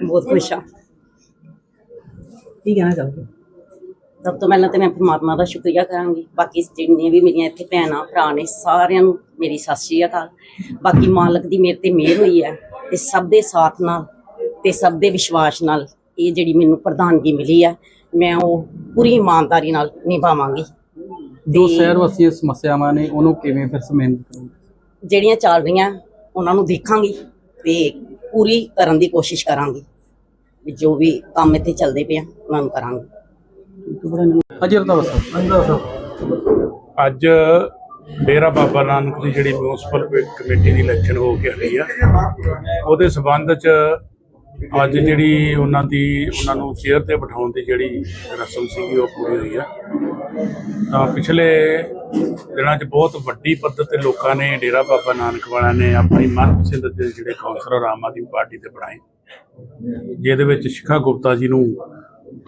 ਬਹੁਤ ਖੁਸ਼ ਹਾਂ ਕੀ ਕਹਿਣਾ ਚਾਹੋਗੇ? ਸਭ ਤੋਂ ਪਹਿਲਾਂ ਤੇ ਮੈਂ ਪਰਮਾਤਮਾ ਦਾ ਸ਼ੁਕਰੀਆ ਕਰਾਂਗੀ। ਬਾਕੀ ਜਿੰਨੀਆਂ ਵੀ ਮੇਰੀਆਂ ਇੱਥੇ ਭੈਣਾਂ ਭਰਾ ਨੇ ਸਾਰਿਆਂ ਨੂੰ ਮੇਰੀ ਸਤਿ ਸ਼੍ਰੀ ਅਕਾਲ। ਬਾਕੀ ਮਾਲਕ ਦੀ ਮੇਰੇ ਤੇ ਮਿਹਰ ਹੋਈ ਹੈ ਤੇ ਸਭ ਦੇ ਸਾਥ ਨਾਲ ਤੇ ਸਭ ਦੇ ਵਿਸ਼ਵਾਸ ਨਾਲ ਇਹ ਜਿਹੜੀ ਮੈਨੂੰ ਪ੍ਰਧਾਨਗੀ ਮਿਲੀ ਹੈ ਮੈਂ ਉਹ ਪੂਰੀ ਇਮਾਨਦਾਰੀ ਨਾਲ ਨਿਭਾਵਾਂਗੀ। ਜੋ ਸ਼ਹਿਰ ਵਾਸੀਆਂ ਦੀ ਸਮੱਸਿਆਵਾਂ ਨੇ ਉਹਨੂੰ ਕਿਵੇਂ ਫਿਰ ਕਰੋਗੇ ਜਿਹੜੀਆਂ ਚੱਲ ਰਹੀਆਂ ਉਹਨਾਂ ਨੂੰ ਦੇਖਾਂਗੀ ਤੇ ਪੂਰੀ ਕਰਨ ਦੀ ਕੋਸ਼ਿਸ਼ ਕਰਾਂਗੀ ਵੀ ਜੋ ਵੀ ਕੰਮ ਇੱਥੇ ਚੱਲਦੇ ਪਏ ਆ ਉਹਨਾਂ ਨੂੰ ਕਰਾਂਗੀ। ਸਾਹਿਬ ਅੱਜ ਡੇਰਾ ਬਾਬਾ ਨਾਨਕ ਦੀ ਜਿਹੜੀ ਮਿਊਨਿਸਪਲ ਕਮੇਟੀ ਦੀ ਇਲੈਕਸ਼ਨ ਹੋ ਕੇ ਹਟੀ ਆ ਉਹਦੇ ਸਬੰਧ ਚ ਅੱਜ ਜਿਹੜੀ ਉਹਨਾਂ ਦੀ, ਉਹਨਾਂ ਨੂੰ ਚੇਅਰ ਤੇ ਬਿਠਾਉਣ ਦੀ ਜਿਹੜੀ ਰਸਮ ਸੀਗੀ, ਉਹ ਪੂਰੀ ਹੋਈ ਆ। ਤਾਂ ਪਿਛਲੇ ਦਿਨਾਂ 'ਚ ਬਹੁਤ ਵੱਡੀ ਪੱਧਰ ਤੇ ਲੋਕਾਂ ਨੇ ਡੇਰਾ ਬਾਬਾ ਨਾਨਕ ਵਾਲਿਆਂ ਨੇ ਆਪਣੀ ਮਨਪਸੰਦ ਦੇ ਜਿਹੜੇ ਕੌਂਸਲਰ ਆਮ ਆਦਮੀ ਪਾਰਟੀ ਦੇ ਬਣਾਏ। ਜਿਹਦੇ ਵਿੱਚ ਸ਼ਿਖਾ ਗੁਪਤਾ ਜੀ ਨੂੰ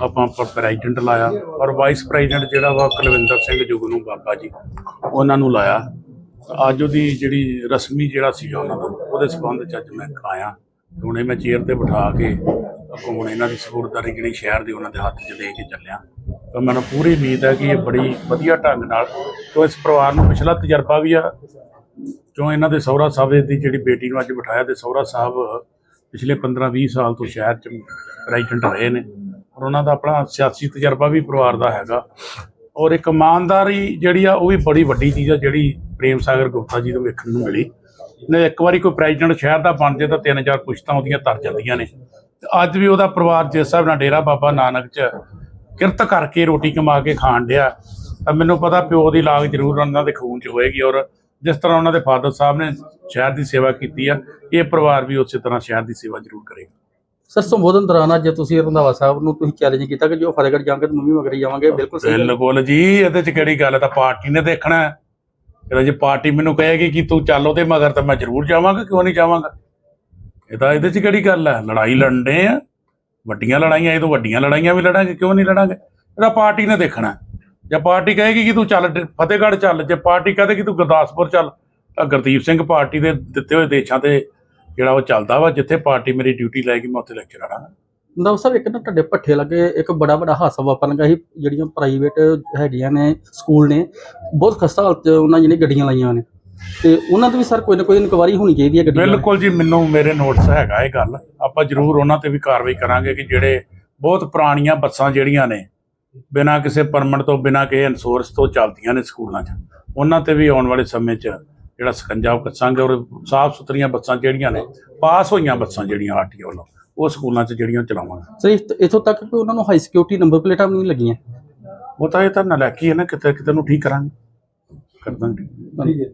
ਆਪਾਂ ਪ੍ਰੈਜ਼ੀਡੈਂਟ ਲਾਇਆ ਔਰ ਵਾਈਸ ਪ੍ਰੈਜ਼ੀਡੈਂਟ ਜਿਹੜਾ ਵਾ ਕੁਲਵਿੰਦਰ ਸਿੰਘ ਜੁਗਨੂ ਬਾਬਾ ਜੀ, ਉਹਨਾਂ ਨੂੰ ਲਾਇਆ। ਅੱਜ ਉਹਦੀ ਜਿਹੜੀ ਰਸਮੀ ਜਿਹੜਾ ਸੀਗਾ ਉਹਨਾਂ ਦਾ, ਉਹਦੇ ਸਬੰਧ ਚ ਅੱਜ ਮੈਂ ਆਇਆ। ਹੁਣੇ ਮੈਂ ਚੇਅਰ ਤੇ ਬਿਠਾ ਕੇ ਅੱਗੋਂ ਹੁਣ ਇਹਨਾਂ ਦੀ ਸਪੋਰਟਦਾਰੀ ਜਿਹੜੀ ਸ਼ਹਿਰ ਦੀ ਉਹਨਾਂ ਦੇ ਹੱਥ 'ਚ ਦੇ ਕੇ ਚੱਲਿਆ। ਤਾਂ ਮੈਨੂੰ ਪੂਰੀ ਉਮੀਦ ਹੈ ਕਿ ਇਹ ਬੜੀ ਵਧੀਆ ਢੰਗ ਨਾਲ ਤੋਂ ਇਸ ਪਰਿਵਾਰ ਨੂੰ ਪਿਛਲਾ ਤਜਰਬਾ ਵੀ ਆ, ਕਿਉਂ ਇਹਨਾਂ ਦੇ ਸਹੁਰਾ ਸਾਹਿਬ ਦੀ ਜਿਹੜੀ ਬੇਟੀ ਨੂੰ ਅੱਜ ਬਿਠਾਇਆ ਤੇ ਸਹੁਰਾ ਸਾਹਿਬ ਪਿਛਲੇ 15-20 ਸਾਲ ਤੋਂ ਸ਼ਹਿਰ 'ਚ ਪ੍ਰੈਜ਼ੀਡੈਂਟ ਰਹੇ ਨੇ ਔਰ ਉਹਨਾਂ ਦਾ ਆਪਣਾ ਸਿਆਸੀ ਤਜਰਬਾ ਵੀ ਪਰਿਵਾਰ ਦਾ ਹੈਗਾ। ਔਰ ਇੱਕ ਇਮਾਨਦਾਰੀ ਜਿਹੜੀ ਆ ਉਹ ਵੀ ਬੜੀ ਵੱਡੀ ਚੀਜ਼ ਆ ਜਿਹੜੀ ਪ੍ਰੇਮ ਸਾਗਰ ਗੁਪਤਾ ਜੀ ਤੋਂ ਵੇਖਣ ਨੂੰ ਮਿਲੀ। ਨੇ ਇੱਕ ਵਾਰੀ ਕੋਈ ਪ੍ਰੈਜ਼ੀਡੈਂਟ ਸ਼ਹਿਰ ਦਾ ਬਣ ਜੇ ਤਾਂ ਤਿੰਨ ਚਾਰ ਪੁਸ਼ਤਾਂ ਉਹਦੀਆਂ ਤਰ ਜਾਂਦੀਆਂ ਨੇ। ਅੱਜ ਵੀ ਉਹਦਾ ਪਰਿਵਾਰ ਜਿਸ ਹਿਸਾਬ ਨਾਲ ਡੇਰਾ ਬਾਬਾ ਨਾਨਕ 'ਚ ਕਿਰਤ ਕਰਕੇ ਰੋਟੀ ਕਮਾ ਕੇ ਖਾਣ ਡਿਆ। ਮੈਨੂੰ ਪਤਾ ਪਿਓ ਦੀ ਲਾਗ ਜ਼ਰੂਰ ਉਹਨਾਂ ਦੇ ਖੂਨ 'ਚ ਹੋਏਗੀ ਔਰ ਜਿਸ ਤਰ੍ਹਾਂ ਉਹਨਾਂ ਦੇ ਫਾਦਰ ਸਾਹਿਬ ਨੇ ਸ਼ਹਿਰ ਦੀ ਸੇਵਾ ਕੀਤੀ ਆ ਇਹ ਪਰਿਵਾਰ ਵੀ ਉਸੇ ਤਰ੍ਹਾਂ ਸ਼ਹਿਰ ਦੀ ਸੇਵਾ ਜ਼ਰੂਰ ਕਰੇਗਾ। ਸਰ ਸੰਬੋਧਨ ਦੌਰਾਨ ਅੱਜ ਤੁਸੀਂ ਰੰਧਾਵਾ ਸਾਹਿਬ ਨੂੰ ਤੁਸੀਂ ਚੈਲੰਜ ਕੀਤਾ ਕਿ ਜੋ ਫਤਿਹਗੜ੍ਹ ਜਾਵਾਂਗੇ ਤਾਂ ਮੰਮੀ ਮਗਰੀ ਜਾਵਾਂਗੇ ਬਿਲਕੁਲ ਸਹੀ। ਬਿਲਕੁਲ ਜੀ ਇਹਦੇ 'ਚ ਕਿਹੜੀ ਗੱਲ ਹੈ? ਤਾਂ ਪਾਰਟੀ ਨੇ ਦੇਖਣਾ ਜਿਹੜਾ ਜੇ ਪਾਰਟੀ ਮੈਨੂੰ ਕਹੇਗੀ ਕਿ ਤੂੰ ਚੱਲ ਉਹਦੇ ਮਗਰ ਤਾਂ ਮੈਂ ਜ਼ਰੂਰ ਜਾਵਾਂਗਾ, ਕਿਉਂ ਨਹੀਂ ਜਾਵਾਂਗਾ? ਇਹ ਤਾਂ ਇਹਦੇ 'ਚ ਕਿਹੜੀ ਗੱਲ ਹੈ ਲੜਾਈ ਲੜਨੇ ਆ। ਵੱਡੀਆਂ ਲੜਾਈਆਂ, ਇਹ ਤੋਂ ਵੱਡੀਆਂ ਲੜਾਈਆਂ ਵੀ ਲੜਾਂਗੇ, ਕਿਉਂ ਨਹੀਂ ਲੜਾਂਗੇ? ਇਹਦਾ ਪਾਰਟੀ ਨੇ ਦੇਖਣਾ। ਹੈ। ਜੇ ਪਾਰਟੀ ਕਹੇਗੀ ਕਿ ਤੂੰ ਚੱਲ ਡ- ਫਤਿਹਗੜ੍ਹ ਚੱਲ, ਜੇ ਪਾਰਟੀ ਕਹੇ ਕਿ ਤੂੰ ਗੁਰਦਾਸਪੁਰ ਚੱਲ, ਤਾਂ ਗੁਰਦੀਪ ਸਿੰਘ ਪਾਰਟੀ ਦੇ ਦਿੱਤੇ ਹੋਏ ਦੇਸ਼ਾਂ ਤੇ ਜਿਹੜਾ ਉਹ ਚੱਲਦਾ ਵਾ, ਜਿੱਥੇ ਪਾਰਟੀ ਮੇਰੀ ਡਿਊਟੀ ਲੈ ਗਈ ਮੈਂ ਉੱਥੇ ਲੈਕਚਰ ਆਣਾ ਰੰਧਾਵਾ ਸਾਹਿਬ ਇੱਕ ਨਾ ਤੁਹਾਡੇ ਪੱਠੇ ਲੱਗੇ ਇੱਕ ਬੜਾ ਵੱਡਾ ਹਾਸਾ ਵਾਪਰਨ ਗਿਆ ਸੀ, ਜਿਹੜੀਆਂ ਪ੍ਰਾਈਵੇਟ ਹੈਗੀਆਂ ਨੇ ਸਕੂਲ ਨੇ, ਬਹੁਤ ਖਸਤਾ ਹਾਲਤ 'ਚ ਉਹਨਾਂ ਜਿਹਨੇ ਗੱਡੀਆਂ ਲਾਈਆਂ ਨੇ। ਤੇ ਉਹਨਾਂ ਤੇ ਵੀ ਸਰ ਕੋਈ ਨਾ ਕੋਈ ਇਨਕੁਆਰੀ ਹੋਣੀ ਚਾਹੀਦੀ ਹੈ ਗੱਡੀਆਂ ਦੀ। ਬਿਲਕੁਲ ਜੀ, ਮੈਨੂੰ ਮੇਰੇ ਨੋਟਸ ਹੈਗਾ ਇਹ ਗੱਲ। ਆਪਾਂ ਜ਼ਰੂਰ ਉਹਨਾਂ ਤੇ ਵੀ ਕਾਰਵਾਈ ਕਰਾਂਗੇ ਕਿ ਜਿਹੜੇ ਬਹੁਤ ਪੁਰਾਣੀਆਂ ਬੱਸਾਂ ਜਿਹੜੀਆਂ ਨੇ, ਬਿਨਾਂ ਕਿਸੇ ਪਰਮਿਟ ਤੋਂ, ਬਿਨਾਂ ਕਿਸੇ ਇੰਸ਼ੋਰੈਂਸ ਤੋਂ ਚੱਲਦੀਆਂ ਨੇ ਸਕੂਲਾਂ 'ਚ। ਉਹਨਾਂ ਤੇ ਵੀ ਆਉਣ ਵਾਲੇ ਸਮੇਂ 'ਚ ਜਿਹੜਾ ਸਕੰਜਾ ਕੱਸਾਂਗੇ ਔਰ ਸਾਫ਼ ਸੁਥਰੀਆਂ ਬੱਸਾਂ ਜਿਹੜੀਆਂ ਨੇ, ਪਾਸ ਹੋਈਆਂ ਬੱਸਾਂ ਜਿਹੜੀਆਂ ਆਰਟੀਓ ਵੱਲੋਂ। ਉਹ ਸਕੂਲਾਂ 'ਚ ਜਿਹੜੀਆਂ ਚਲਾਵਾਂਗੇ। ਸਰ ਇਸ- ਇੱਥੋਂ ਤੱਕ ਕਿ ਉਹਨਾਂ ਨੂੰ ਹਾਈ ਸਿਕਿਉਰਿਟੀ ਨੰਬਰ ਪਲੇਟਾਂ ਵੀ ਨਹੀਂ ਲੱਗੀਆਂ? ਉਹ ਤਾਂ ਇਹ ਤਾਂ ਨਲਾਇਕੀ ਹੈ ਨਾ ਕਿਤੇ ਕਿਤੇ ਨੂੰ ਠੀਕ ਕਰਾਂਗੇ। ਕਰ ਦਾਂਗੇ। ਠੀਕ ਹੈ